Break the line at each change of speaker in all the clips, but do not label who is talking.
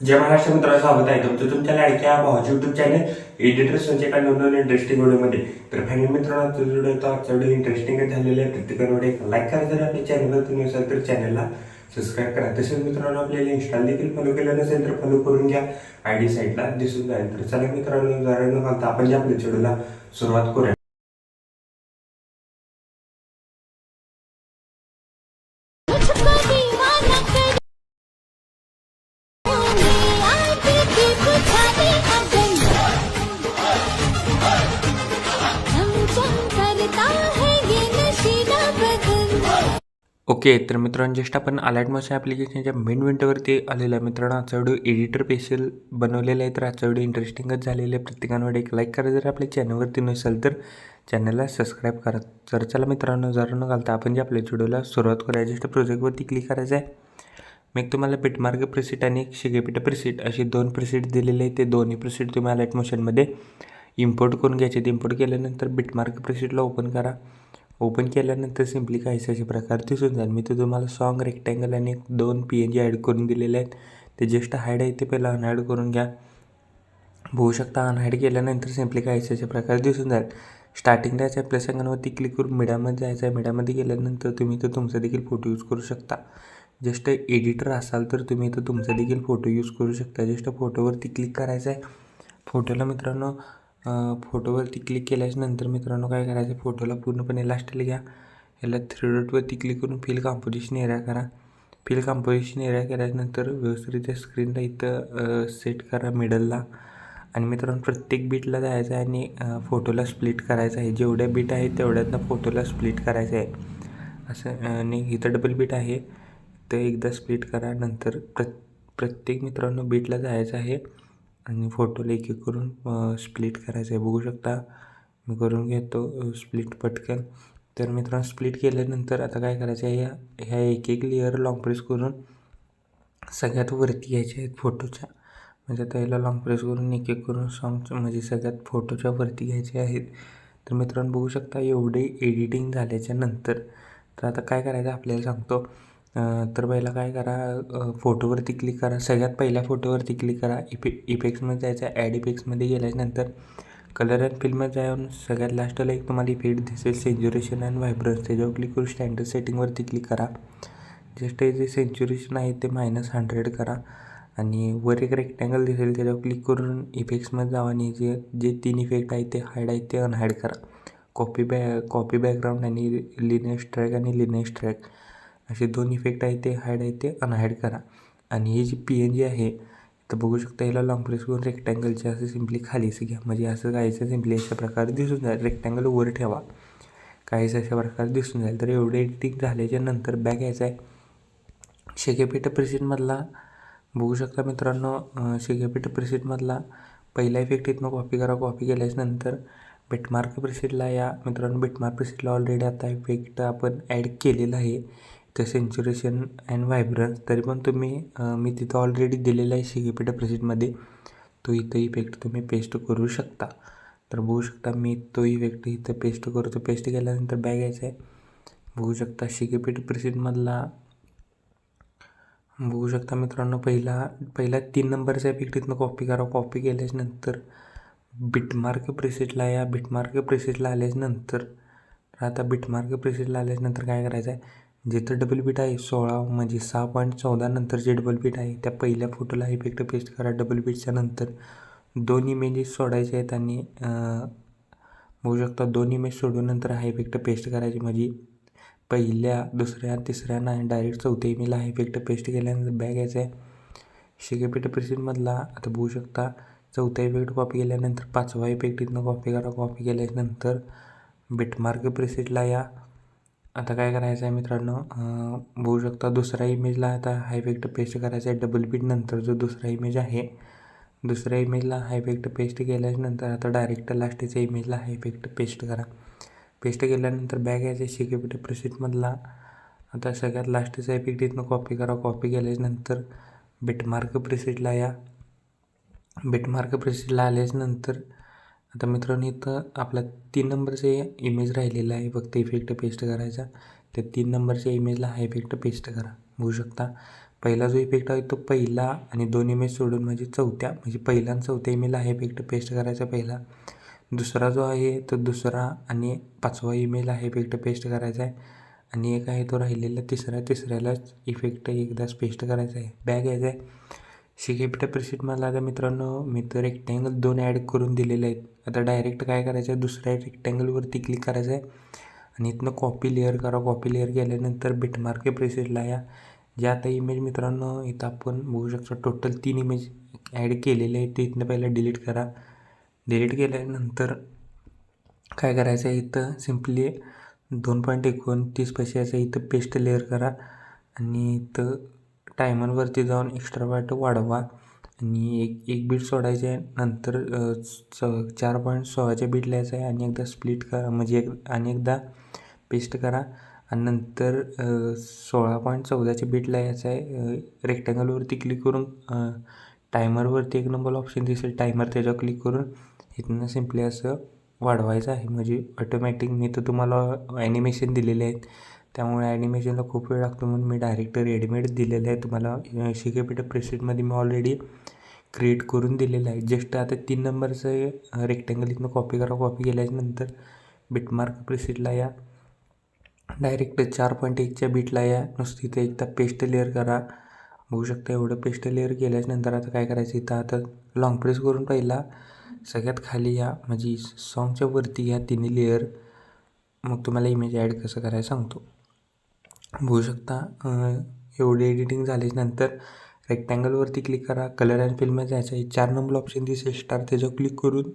जय महाराष्ट्र मित्रांनो स्वागत आहे. तुमचं तुमच्या लाडक्या भावाची युट्यूब चॅनल एडिटर संजय कांड नवीन इंटरेस्टिंग व्हिडिओमध्ये तर फायनल मित्रांनो आजचा व्हिडिओ तो आजचा व्हिडिओ इंटरेस्टिंग झालेला आहे. प्रत्येकाने लाईक करा जर आपल्या चॅनलवर तुम्ही असाल तर चॅनलला सबस्क्राईब करा. तसेच मित्रांनो आपल्याला इंस्टाला देखील फॉलो केलं नसेल तर फॉलो करून घ्या. आय डी साईटला दिसून जाईल. तर चला मित्रांनो जरा न घालता आपण ज्या आपल्या व्हिडिओला सुरुवात करूया.
ओके तर मित्रांनो जस्ट आपण अलर्ट मोशन ॲप्लिकेशनच्या मेन विंडोवरती आलेलं आहे. मित्रांनो आजचा व्हिडिओ एडिटर पेशल बनवलेला आहे. तर आजचा व्हिडिओ इंटरेस्टिंगच झालेला आहे. प्रत्येकानं एक लाईक करा. जर आपल्या चॅनलवरती नसेल तर चॅनलला सबस्क्राईब करा. तर चला मित्रांनो जर न घालता आपण जे आपल्या व्हिडिओला सुरुवात करूया. जस्ट प्रोजेक्टवरती क्लिक करायचं आहे मी एक तुम्हाला बिटमार्क प्रिसीट आणि एक शिगेपिट असे अशी दोन प्रिसीट दिलेले आहेत. ते दोन्ही प्रिसीट तुम्ही अलर्ट मोशनमध्ये इम्पोर्ट करून घ्यायचे इम्पोर्ट केल्यानंतर बिटमार्क प्रिसीटला ओपन करा. ओपन केल्यानंतर सिम्पली काहीसे असे प्रकार दिसून जाईल मी तर तुम्हाला सॉन्ग रेक्टँगल आणि एक दोन पी एन जी ॲड करून दिलेले आहेत. ते जस्ट हाईड आहे ते पहिलं अनहाईड करून घ्या. बघू शकता अनहाईड केल्यानंतर सिम्पली काहीसे असे प्रकार दिसून जाईल स्टार्टिंगला याच्या प्लस संघांवरती क्लिक करून मिडामध्ये जायचं आहे मिडामध्ये गेल्यानंतर तुम्ही तर तुमचा देखील फोटो यूज करू शकता. जस्ट एडिटर असाल तर तुम्ही तर तुमचा देखील फोटो यूज करू शकता. जस्ट फोटोवरती क्लिक करायचं आहे फोटोला मित्रांनो फोटोवरती क्लिक केल्याच्यानंतर मित्रांनो काय करायचं? फोटोला पूर्णपणे लास्टला घ्या. याला थ्री डॉटवरती क्लिक करून फिल कॉम्पोजिशन एरिया करा. फिल कॉम्पोजिशन एरिया केल्यानंतर व्यवस्थितरित्या स्क्रीनला इथं सेट करा मिडलला आणि मित्रांनो प्रत्येक बीटला जायचं आहे आणि फोटोला स्प्लिट करायचं आहे. जेवढ्या बीट आहेत तेवढ्यातनं फोटोला स्प्लिट करायचं आहे. असं आणि इथं डबल बीट आहे. तर एकदा स्प्लिट करा. नंतर प्र प्रत्येक मित्रांनो बीटला जायचं आहे. आणि फोटोला एक एक करून स्प्लिट करायचं आहे बघू शकता मी करून घेतो स्प्लिट पटकन. तर मित्रांनो स्प्लिट केल्यानंतर आता काय करायचं आहे ह्या ह्या एक एक लेअर लॉन्ग प्रेस करून सगळ्यात वरती घ्यायचे आहेत फोटोच्या म्हणजे त्याला लॉन्ग प्रेस करून एक एक करून सॉंगचं म्हणजे सगळ्यात फोटोच्या वरती घ्यायचे आहेत. तर मित्रांनो बघू शकता एवढे एडिटिंग झाल्याच्यानंतर तर आता काय करायचं आपल्याला सांगतो. तर पहिला काय करा फोटोवरती क्लिक करा. सगळ्यात पहिल्या फोटोवरती क्लिक करा. इफे इफेक्ट्समध्ये जायचं ॲड इफेक्ट्समध्ये गेल्यानंतर कलर अँड फिल्ममध्ये जाऊन सगळ्यात लास्टला एक तुम्हाला इफेक्ट दिसेल. सेंच्युरेशन अँड व्हायब्रन्स त्याच्यावर क्लिक करून स्टँडर्ड सेटिंगवरती क्लिक करा. जस्ट हे जे सेंच्युरेशन आहे ते मायनस हंड्रेड करा. आणि वर एक रेक्टँगल दिसेल त्याच्यावर क्लिक करून इफेक्ट्समध्ये जावा आणि जे जे तीन इफेक्ट आहेत ते हाईड आहेत ते अनहाईड करा. कॉपी बॅ कॉपी बॅकग्राऊंड आणि लिनेस ट्रॅक आणि लिनेस ट्रॅक असे दोन इफेक्ट आहेत ते हाईड आहेत ते अनहाईड करा. आणि ही जी पी एन जी आहे तर बघू शकता याला लॉंग प्रेस करून रेक्टँगलचे असं सिम्पली खालीच घ्या. म्हणजे असं काहीचं सिम्पली अशा प्रकारे दिसून जाईल. रेक्टँगल वर ठेवा. काहीच अशा प्रकारे दिसून जाईल. तर एवढे एडिटिंग झाल्याच्यानंतर बॅग यायचं आहे. शेकेपीठ प्रेसिटमधला बघू शकता मित्रांनो शेकेपीठ प्रेसिटमधला पहिला इफेक्ट इथनं कॉपी करा कॉपी केल्याच्यानंतर बिटमार्क प्रेसिटला या. मित्रांनो बिटमार्क प्रेसिटला ऑलरेडी आता इफेक्ट आपण ॲड केलेला आहे. त्या सेंच्युरेशन अँड व्हायब्रन्स तरी पण तुम्ही मी तिथं ऑलरेडी दिलेला आहे शिकेपेट प्रेसिडमध्ये तो इथं इफेक्ट तुम्ही पेस्ट करू शकता. तर बघू शकता मी तो इफेक्ट इथं पेस्ट करतो. पेस्ट केल्यानंतर बॅग यायचं आहे. बघू शकता शिकेपेट प्रेसिडमधला बघू शकता मित्रांनो पहिला पहिला तीन नंबरचा इफेक्ट इथनं कॉपी करा. कॉपी केल्याच्यानंतर बिटमार्क प्रेसेटला या. बिटमार्क प्रेसेटला आल्याच्यानंतर आता बिटमार्क प्रेसेटला आल्याच्यानंतर काय करायचं आहे जिथं डबल बीट आहे सोळा म्हणजे सहा पॉईंट चौदा नंतर जे डबल बीट आहे त्या पहिल्या फोटोला इफेक्ट पेस्ट करा डबल बीटच्या नंतर. दोन इमेजेस सोडायचे आहेत आणि बघू शकता दोन इमेज सोडून नंतर हा इफेक्ट पेस्ट करायची. म्हणजे पहिल्या दुसऱ्या तिसऱ्या नाही डायरेक्ट चौथ्या इमेजला हा इफेक्ट पेस्ट केल्यानंतर बॅग यायचा आहे. शिकेपेट प्रेसिडमधला आता बघू शकता चौथा इफेक्ट कॉपी केल्यानंतर पाचवा इफेक्ट इथनं कॉपी करा कॉपी केल्यानंतर बिटमार्क प्रेसिडला या. आता काय करायचं आहे मित्रांनो? बघू शकता दुसऱ्या इमेजला आता हायफेक्ट पेस्ट करायचा आहे. डबल बीट नंतर जो दुसरा इमेज आहे दुसऱ्या इमेजला हायफेक्ट पेस्ट केल्यानंतर आता डायरेक्ट लास्टच्या इमेजला हायफेक्ट पेस्ट करा. पेस्ट केल्यानंतर बॅग यायचे शिकेपीठ प्रेसिडमधला आता सगळ्यात लास्टचा इफेक्ट इथनं कॉपी करा. कॉपी केल्यानंतर बिटमार्क प्रेसिडला या. बिटमार्क प्रेसिडला आल्याच्यानंतर आता मित्रांनो इथं आपला तीन नंबरचे इमेज राहिलेला आहे. फक्त इफेक्ट पेस्ट करायचा. त्या तीन नंबरच्या इमेजला हा इफेक्ट पेस्ट करा. बघू शकता. पहिला जो इफेक्ट आहे तो पहिला आणि दोन इमेज सोडून म्हणजे चौथ्या. म्हणजे पहिला आणि चौथ्या इमेजला हा इफेक्ट पेस्ट करायचा पहिला. दुसरा जो आहे तो दुसरा आणि पाचवा इमेजला हा इफेक्ट पेस्ट करायचा आहे. आणि एक आहे तो राहिलेला तिसरा. तिसऱ्यालाच इफेक्ट एकदाच पेस्ट करायचा आहे. बॅग यायचा आहे. शिकेपिटा प्रिसिट मला आता मित्रांनो मी तर रेक्टँगल दोन ॲड करून दिलेले आहेत. आता डायरेक्ट काय करायचं आहे? दुसऱ्या रेक्टँगलवरती क्लिक करायचं आहे आणि इथनं कॉपी लेअर करा. कॉपी लेअर केल्यानंतर बिटमार्क प्रिसेटला या जे आता इमेज मित्रांनो इथं आपण बघू शकतो टोटल तीन इमेज ॲड केलेले आहेत. ते इथनं पहिला डिलीट करा. डिलीट केल्यानंतर काय करायचं आहे इथं सिम्पली दोन पॉईंट एकोणतीस पैसे याचं इथं पेस्ट लेअर करा. आणि इथं टायमरवरती जाऊन एक्स्ट्रा वाट वाढवा. आणि एक एक बीट सोडायचे आहे. नंतर स च चार पॉईंट सोळाच्या बीट लिहायचं आहे. आणि एकदा स्प्लिट करा. म्हणजे एक आणि एकदा पेस्ट करा. आणि नंतर सोळा पॉईंट चौदाचे बीट लिहायचं आहे. रेक्टँगलवरती क्लिक करून टायमरवरती एक नंबर ऑप्शन दिसेल. टायमर त्याच्यावर क्लिक करून इथनं सिम्पली असं वाढवायचं आहे. म्हणजे ऑटोमॅटिक मी तर तुम्हाला ॲनिमेशन दिलेले आहेत. त्यामुळे ॲनिमेशनला खूप वेळ लागतो म्हणून मी डायरेक्ट रेडीमेड दिलेलं आहे. तुम्हाला शिकेपिटा प्रेसेटमध्ये मी ऑलरेडी क्रिएट करून दिलेलं आहे. जस्ट आता तीन नंबरचं रेक्टँगल इथनं कॉपी करा कॉपी केल्यानंतर बिटमार्क प्रेसेटला या. डायरेक्ट चार पॉईंट एकच्या बीटला या. नुसती इथं एकदा पेस्ट लेअर करा. बघू शकता एवढं पेस्ट लेअर केल्याच्यानंतर आता काय करायचं? इथं आता लॉंग प्रेस करून पहिला सगळ्यात खाली या. म्हणजे सॉन्गच्या वरती या तिन्ही लेअर मग तुम्हाला इमेज ॲड कसं करायला सांगतो. बघू शकता एवढी एडिटिंग झाल्याच्यानंतर रेक्टँगलवरती क्लिक करा कलर अँड फिल्म जायचं आहे. चार नंबर ऑप्शन दिसेल स्टार त्याच्यावर क्लिक करून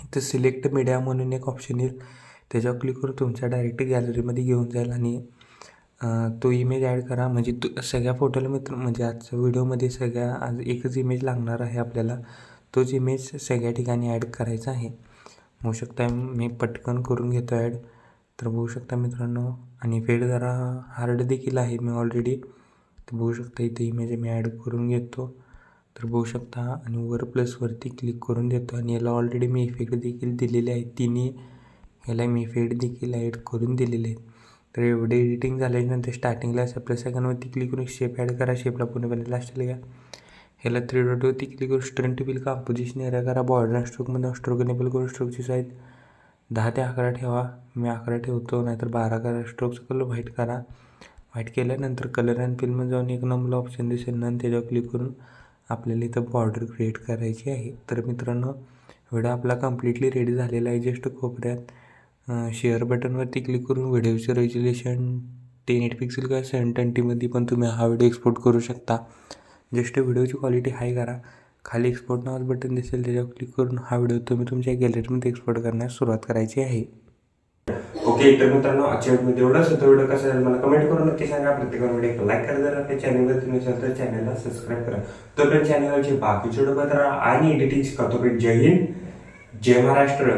इथं सिलेक्ट मीडिया म्हणून एक ऑप्शन येईल. त्याच्यावर क्लिक करून तुमच्या डायरेक्ट गॅलरीमध्ये घेऊन जाईल आणि तो इमेज ॲड करा. म्हणजे तू सगळ्या फोटोला मित्र म्हणजे आजच्या व्हिडिओमध्ये सगळ्या आज एकच इमेज लागणार आहे आपल्याला. तोच इमेज सगळ्या ठिकाणी ॲड करायचा आहे. होऊ शकता मी पटकन करून घेतो ॲड तर बघू शकता मित्रांनो. आणि फेड जरा हार्ड देखील आहे मी ऑलरेडी तर बघू शकता इथे इमेज मी ॲड करून घेतो. तर बघू शकता आणि वर प्लसवरती क्लिक करून देतो. आणि याला ऑलरेडी मी इफेक्ट देखील दिलेले आहेत. तिन्ही याला मी इफेक्ट देखील ॲड करून दिलेले आहेत. तर एवढे एडिटिंग झाल्यानंतर स्टार्टिंगला प्लस सेकंडवरती क्लिक करून शेप ॲड करा. शेपला पूर्णपणे लास्टला घ्या. ह्याला थ्री डॉटवरती क्लिक करून स्ट्रेंट बिल का अपोजिशन एरिया करा. बॉर्डर अँड स्ट्रोकमध्ये स्ट्रोक एनेबल करून स्ट्रोकची साईज दहा ते अकरा ठेवा. मी अकरा ठेवतो नाहीतर बारा करा. स्ट्रोकचा कलर व्हाईट करा. व्हाईट केल्यानंतर कलर अँड फिल्म जाऊन एक नंबर ऑप्शन दिसेल नंतर त्याच्यावर क्लिक करून आपल्याला इथं बॉर्डर क्रिएट करायची आहे. तर मित्रांनो व्हिडिओ आपला कम्प्लिटली रेडी झालेला आहे. जस्ट कोपऱ्यात शेअर बटनवरती क्लिक करून व्हिडिओचे रेज्युलेशन टेन एट पिक्सेल किंवा सेवन ट्वेंटीमध्ये पण तुम्ही हा व्हिडिओ एक्सपोर्ट करू शकता. जस्ट व्हिडिओची क्वालिटी हाय करा. खाली एक्सपोर्ट नावाचं बटन दिसेल त्याच्यावर क्लिक करून हा व्हिडिओ तुम्ही तुमच्या गॅलरीमध्ये एक्सपोर्ट करण्यास सुरुवात करायची आहे.
ओके तर मित्रांनो आजच्या व्हिडिओमध्ये एवढाच होतं व्हिडिओ कसा झाला मला कमेंट करून नक्की सांगा. प्रत्येक व्हिडिओ लाईक करा जर आपल्या चॅनलवर तुम्ही असाल तर चॅनलला सबस्क्राईब करा. तोपर्यंत चॅनलवरचे बाकीचे व्हिडिओ बघत राहा आणि एडिटिंग शिका तोपर्यंत जय हिंद जय महाराष्ट्र.